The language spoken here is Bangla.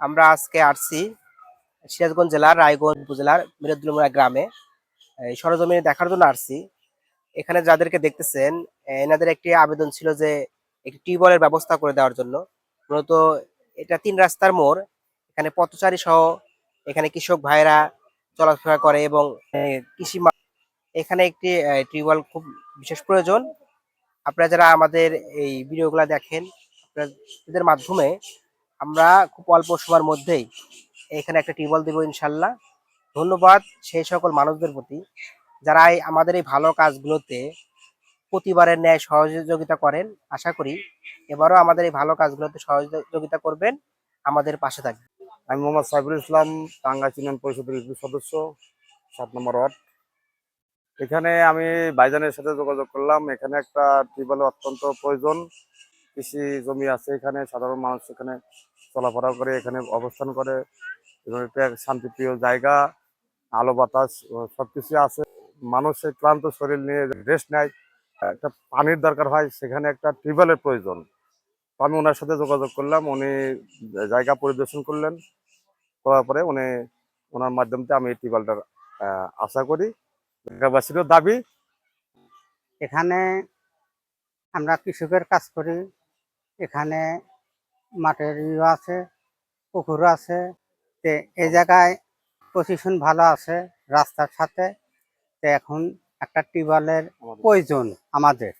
আমরা আজকে আসছি সিরাজগঞ্জ জেলার রায়গঞ্জ উপজেলার মিরাদুলমুরা গ্রামে। সরজমিনে দেখার জন্য আসছি। এখানে যাদেরকে দেখতেছেন এনাদের একটি আবেদন ছিল যে একটি টিউবওয়েলের ব্যবস্থা করে দেওয়ার জন্য। মূলত এটা তিন রাস্তার মোড়। এখানে পথচারী সহ এখানে কৃষক ভাইরা চলাফেরা করে এবং কৃষি এখানে একটি টিউবওয়েল খুব বিশেষ প্রয়োজন। আপনারা যারা আমাদের এই ভিডিওগুলো দেখেন, আপনাদের মাধ্যমে আমরা খুব অল্প সময়ের মধ্যেই এখানে একটা টিউবওয়েল দেবো ইনশাল্লাহ। ধন্যবাদ সেই সকল মানুষদের প্রতি যারা আমাদের এই ভালো কাজগুলোতে প্রতিবারের ন্যায় সহযোগিতা করেন। আশা করি এবারও আমাদের এই ভালো কাজগুলোতে সহযোগিতা করবেন। আমাদের পাশে থাকবেন। আমি মোহাম্মদ সাইফুল ইসলাম টাঙ্গাইল ইউনিয়ন পরিষদের সদস্য, সাত নম্বর ওয়ার্ড। এখানে আমি বাইজানের সাথে যোগাযোগ করলাম। এখানে একটা টিউবওয়েল অত্যন্ত প্রয়োজন। কৃষি জমি আছে এখানে, সাধারণ মানুষ এখানে চলাফেরা করে, এখানে অবস্থান করে এবং একটা শান্তিপ্রিয় জায়গা, আলো বাতাস সব কিছু আছে। মানুষের ক্লান্ত শরীর নিয়ে রেস্ট নেয়, একটা পানির দরকার হয়, সেখানে একটা টিউবওয়েলের প্রয়োজন। আমি ওনার সাথে যোগাযোগ করলাম, উনি জায়গা পরিদর্শন করলেন, করার পরে উনি ওনার মাধ্যমে আমি এই টিউবওয়েলটার আশা করি এলাকাবাসীরও দাবি। এখানে আমরা কৃষকের কাজ করি এখানে মাঠের ইয়ে আছে, পুকুর আছে। তে এ জায়গায় পজিশন ভালো আছে রাস্তার সাথে। তে এখন একটা টিউবওয়েলের প্রয়োজন আমাদের।